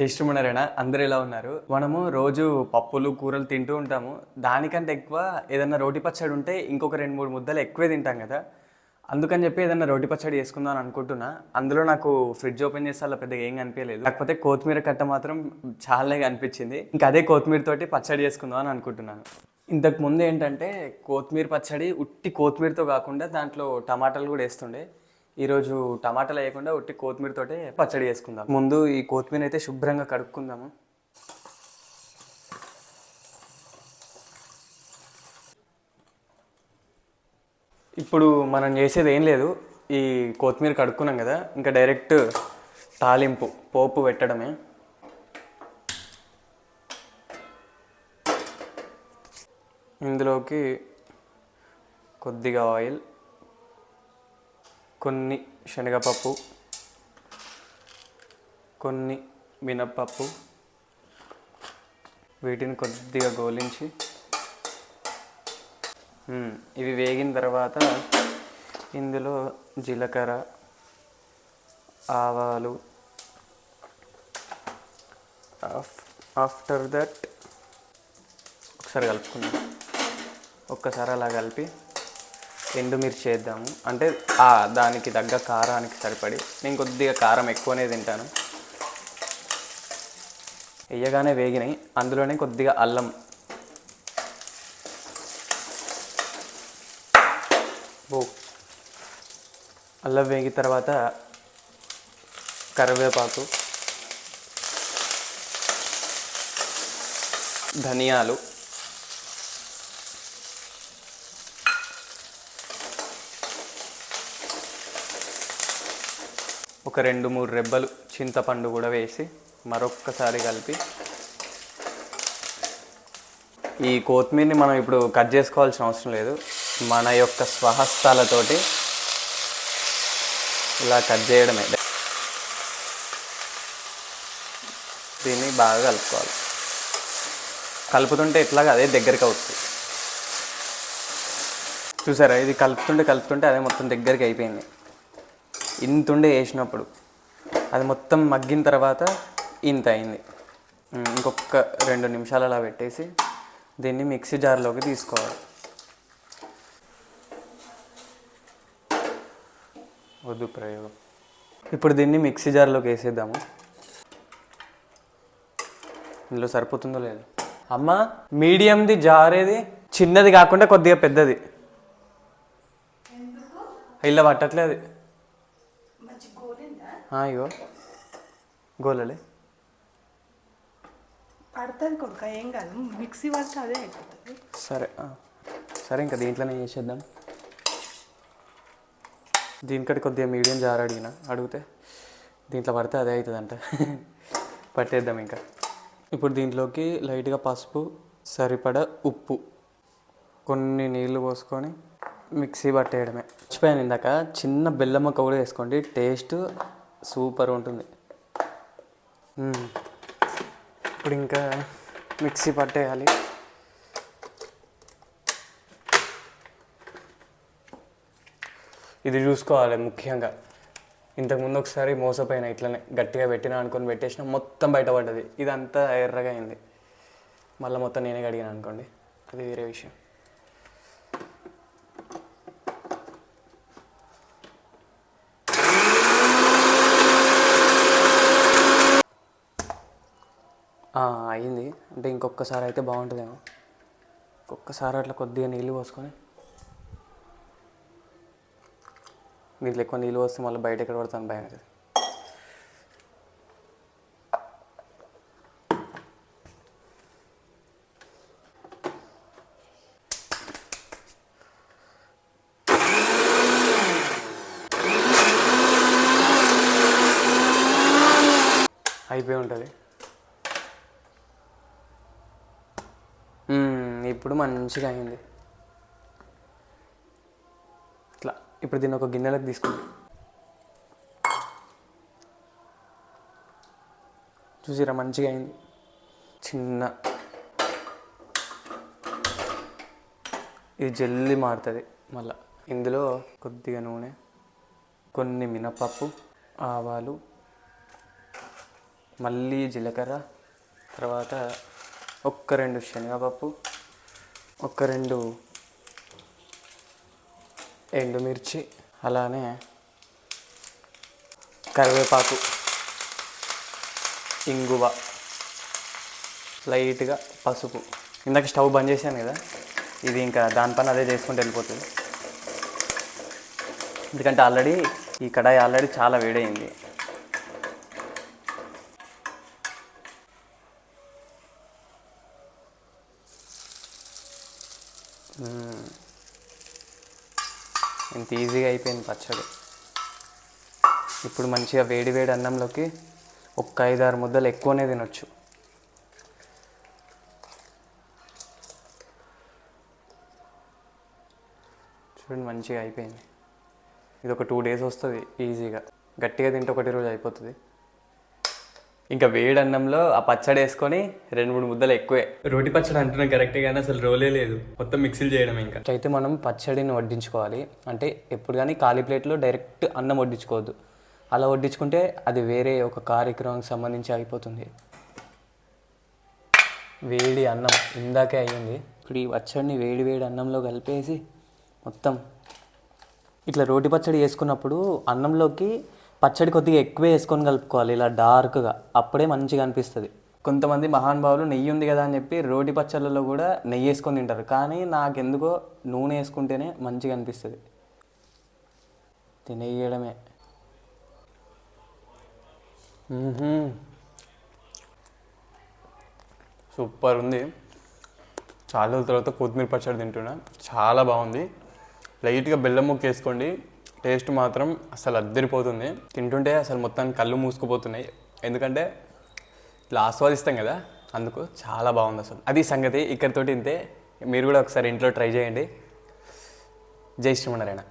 చేస్తున్నారేనా అందరు ఎలా ఉన్నారు? మనము రోజు పప్పులు కూరలు తింటూ ఉంటాము. దానికంటే ఎక్కువ ఏదైనా రోటి పచ్చడి ఉంటే ఇంకొక రెండు మూడు ముద్దలు ఎక్కువే తింటాం కదా. అందుకని చెప్పి ఏదైనా రోటి పచ్చడి చేసుకుందాం అని అనుకుంటున్నా. అందులో నాకు ఫ్రిడ్జ్ ఓపెన్ చేస్తే అలా పెద్దగా ఏం కనిపించలేదు. కాకపోతే కొత్తిమీర కట్ట మాత్రం చాలా అనిపించింది ఇంకా అదే కొత్తిమీర తోటి పచ్చడి చేసుకుందాం అని అనుకుంటున్నాను. ఇంతకు ముందు ఏంటంటే కొత్తిమీర పచ్చడి ఉట్టి కొత్తిమీరతో కాకుండా దాంట్లో టమాటాలు కూడా వేస్తుండే. ఈరోజు టమాటాలు వేయకుండా ఉట్టి కొత్తిమీరతోటే పచ్చడి చేసుకుందాం. ముందు ఈ కొత్తిమీర అయితే శుభ్రంగా కడుక్కుందాము. ఇప్పుడు మనం చేసేది ఏం లేదు ఈ కొత్తిమీర కడుక్కున్నాం కదా ఇంకా డైరెక్ట్ తాలింపు పోపు పెట్టడమే. ఇందులోకి కొద్దిగా ఆయిల్ కొన్ని శనగపప్పు కొన్ని మినప్పప్పు వీటిని కొద్దిగా గోలించి ఇవి వేగిన తర్వాత ఇందులో జీలకర్ర ఆవాలు ఆఫ్- ఆఫ్టర్ దట్ ఒకసారి కలుపుకుందాం. ఒక్కసారి అలా కలిపి ఎండుమిర్చి వేద్దాము. అంటే దానికి తగ్గ కారానికి సరిపడి. నేను కొద్దిగా కారం ఎక్కువనే తింటాను. వేయగానే వేగినాయి. అందులోనే కొద్దిగా అల్లం. ఓ. అల్లం వేగిన తర్వాత కరివేపాకు ధనియాలు ఒక రెండు మూడు రెబ్బలు చింతపండు కూడా వేసి మరొక్కసారి కలిపి ఈ కొత్తిమీరని మనం ఇప్పుడు కట్ చేసుకోవాల్సిన అవసరం లేదు. మన యొక్క స్వహస్తాలతోటి ఇలా కట్ చేయడమే. దీన్ని బాగా కలుపుకోవాలి. కలుపుతుంటే ఇట్లాగా అదే దగ్గరికి అవుతుంది. చూసారా? ఇది కలుపుతుంటే కలుపుతుంటే అదే మొత్తం దగ్గరికి అయిపోయింది. ఇంతుండే వేసినప్పుడు అది మొత్తం మగ్గిన తర్వాత ఇంత అయింది. ఇంకొక రెండు నిమిషాలు అలా పెట్టేసి దీన్ని మిక్సీ జార్లోకి తీసుకోవాలి. వద్దు ప్రయోగం. ఇప్పుడు దీన్ని మిక్సీ జార్లోకి వేసేద్దాము. ఇందులో సరిపోతుందో లేదో. అమ్మ మీడియంది జార్ ఏది చిన్నది కాకుండా కొద్దిగా పెద్దది. ఇలా పట్టట్లేదు. ఇగో. గోలలే. పడుతుంది కొడుక ఏం కాదు. మిక్సీ పడితే అదే అయిపోతుంది. సరే. సరే ఇంకా దీంట్లోనే చేసేద్దాం? దీనికటి కొద్దిగా మీడియం జార్ అడిగిన. అడిగితే దీంట్లో పడితే అదే అవుతుందంట పట్టేద్దాం ఇంకా. ఇప్పుడు దీంట్లోకి లైట్గా పసుపు సరిపడ ఉప్పు. కొన్ని నీళ్ళు పోసుకొని మిక్సీ పట్టేయడమే. మర్చిపోయాను ఇందాక. చిన్న బెల్లం ముక్క కూడా వేసుకోండి. టేస్ట్ సూపర్ ఉంటుంది. ఇప్పుడు ఇంకా మిక్సీ పట్టేయాలి. ఇది చూసుకోవాలి ముఖ్యంగా. ఇంతకుముందు ఒకసారి మోసపోయిన ఇట్లనే గట్టిగా పెట్టినా అనుకొని పెట్టేసిన మొత్తం బయటపడ్డది. ఇదంతా ఎర్రగా అయింది. మళ్ళీ మొత్తం నేనే కడిగాను అనుకోండి. అది వేరే విషయం. అయింది అంటే ఇంకొకసారి అయితే బాగుంటుందేమో. ఒక్కసారి అట్లా కొద్దిగా నీళ్ళు పోసుకొని. దీంట్లో ఎక్కువ నీళ్ళు వస్తే మళ్ళీ బయట ఎక్కడ పడతాను భయం అవుతుంది. అయిపోయి ఉంటుంది. ఇప్పుడు మంచిగా అయింది ఇట్లా ఇప్పుడు దీన్ని ఒక గిన్నెలకు తీసుకుంది. చూసిరా మంచిగా అయింది. చిన్న. ఇది జల్లి మారుతుంది మళ్ళా. ఇందులో కొద్దిగా నూనె కొన్ని మినపప్పు ఆవాలు మళ్ళీ జీలకర్ర తర్వాత ఒక్క రెండు శనగపప్పు ఒక్క రెండు ఎండుమిర్చి అలానే కరివేపాకు ఇంగువ లైట్గా పసుపు. ఇందాక స్టవ్ బంద్ చేశాను కదా ఇది ఇంకా దానిపైన అదే చేసుకుంటూ వెళ్ళిపోతుంది. ఎందుకంటే ఆల్రెడీ ఈ కడాయి ఆల్రెడీ చాలా వేడైంది. ఇంత ఈజీగా అయిపోయింది పచ్చడి. ఇప్పుడు మంచిగా వేడి వేడి అన్నంలోకి ఒక్క ఐదారు ముద్దలు ఎక్కువనే తినొచ్చు. చూడండి మంచిగా అయిపోయింది. ఇది ఒక టూ డేస్ వస్తుంది ఈజీగా. గట్టిగా తింటే ఒకటి రోజు అయిపోతుంది. ఇంకా వేడి అన్నంలో ఆ పచ్చడి వేసుకొని రెండు మూడు ముద్దలు ఎక్కువే. రోటి పచ్చడి అంటున్నాం కరెక్టే కానీ అసలు రోలే లేదు. మొత్తం మిక్సీలు చేయడం ఇంకా. అయితే మనం పచ్చడిని వడ్డించుకోవాలి. అంటే ఎప్పుడు కానీ ఖాళీ ప్లేట్లో డైరెక్ట్ అన్నం వడ్డించుకోవద్దు. అలా వడ్డించుకుంటే అది వేరే ఒక కార్యక్రమానికి సంబంధించి అయిపోతుంది. వేడి అన్నం ఇందాకే అయ్యింది. ఇప్పుడు ఈ పచ్చడిని వేడి వేడి అన్నంలో కలిపేసి మొత్తం ఇట్లా రోటి పచ్చడి వేసుకున్నప్పుడు అన్నంలోకి పచ్చడి కొద్దిగా ఎక్కువ వేసుకొని కలుపుకోవాలి ఇలా డార్క్గా. అప్పుడే మంచిగా అనిపిస్తుంది. కొంతమంది మహానుభావులు నెయ్యి ఉంది కదా అని చెప్పి రోటి పచ్చళ్ళలో కూడా నెయ్యి వేసుకొని తింటారు. కానీ నాకెందుకో నూనె వేసుకుంటేనే మంచిగా అనిపిస్తుంది. తినేయడమే. సూపర్ ఉంది. చాలా రోజుల తర్వాత కొత్తిమీర పచ్చడి తింటున్నా. చాలా బాగుంది. లైట్గా బెల్లం ముక్క వేసుకోండి. టేస్ట్ మాత్రం అసలు అద్దరిపోతుంది. తింటుంటే అసలు మొత్తం కళ్ళు మూసుకుపోతున్నాయి. ఎందుకంటే ఇట్లా ఆస్వాదిస్తాం కదా అందుకు చాలా బాగుంది అసలు. అది సంగతి ఇక్కడితోటి ఇంతే మీరు కూడా ఒకసారి ఇంట్లో ట్రై చేయండి. జై శ్రీమన్నారాయణ.